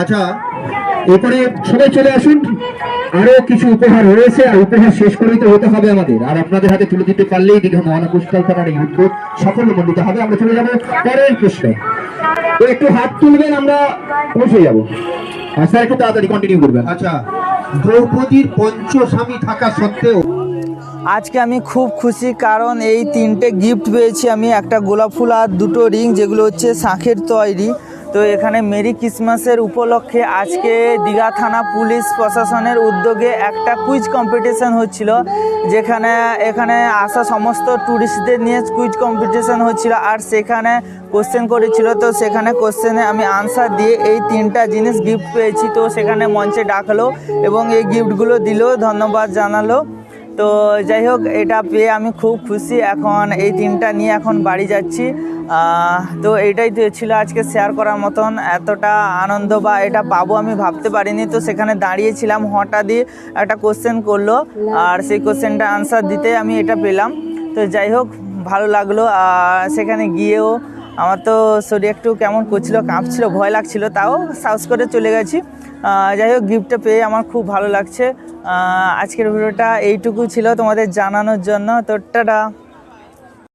আচ্ছা এরপরে সবাই চলে আসুন। আরও কিছু উপহার রয়েছে আর উপহার শেষ করেই তো হতে হবে আমাদের। আর আপনাদের হাতে তুলে দিতে পারলেই দীঘা মহানকুষ্টাল থানার এই উদ্যোগ সাফল্যমণ্ডিত হবে। আমরা চলে যাব পরের প্রশ্নে। তো একটু হাত তুলবেন আমরা পৌঁছে যাব। স্যার একটু তাড়াতাড়ি কন্টিনিউ করবেন। আচ্ছা দ্রৌপদীর পঞ্চস্বামী থাকা সত্ত্বেও আজকে আমি খুব খুশি কারণ এই তিনটে গিফট পেয়েছি আমি। একটা গোলাপ ফুল আর দুটো রিং যেগুলো হচ্ছে শাঁখের তৈরি। তো এখানে মেরি ক্রিসমাসের উপলক্ষে আজকে দীঘা থানা পুলিশ প্রশাসনের উদ্যোগে একটা কুইজ কম্পিটিশন হচ্ছিল, যেখানে, এখানে আসা সমস্ত ট্যুরিস্টদের নিয়ে কুইজ কম্পিটিশন হচ্ছিল, আর সেখানে কোশ্চেন করেছিল, তো সেখানে কোশ্চেনে আমি আনসার দিয়ে এই তিনটা জিনিস গিফট পেয়েছি, তো সেখানে মঞ্চে ডাকলো এবং এই গিফটগুলো দিল, ধন্যবাদ জানালো। তো যাই হোক, এটা পেয়ে আমি খুব খুশি। এখন এই তিনটা নিয়ে এখন বাড়ি যাচ্ছি। তো এইটাই তো ছিল আজকে শেয়ার করার মতন। এতটা আনন্দ বা এটা পাবো আমি ভাবতে পারিনি। তো সেখানে দাঁড়িয়েছিলাম হঠাৎই একটা কোশ্চেন করল। আর সেই কোশ্চেনটা আনসার দিতে আমি এটা পেলাম। তো যাই হোক, ভালো লাগল। আর সেখানে গিয়েও আমার তো শরীর একটু কেমন করছিল, কাঁপছিল, ভয় লাগছিল, তাও সাহস করে চলে গেছি। যাই হোক গিফটটা পেয়ে আমার খুব ভালো লাগছে। আজকের ভিডিওটা এইটুকু ছিল তোমাদের জানানোর জন্য। তো টাটা।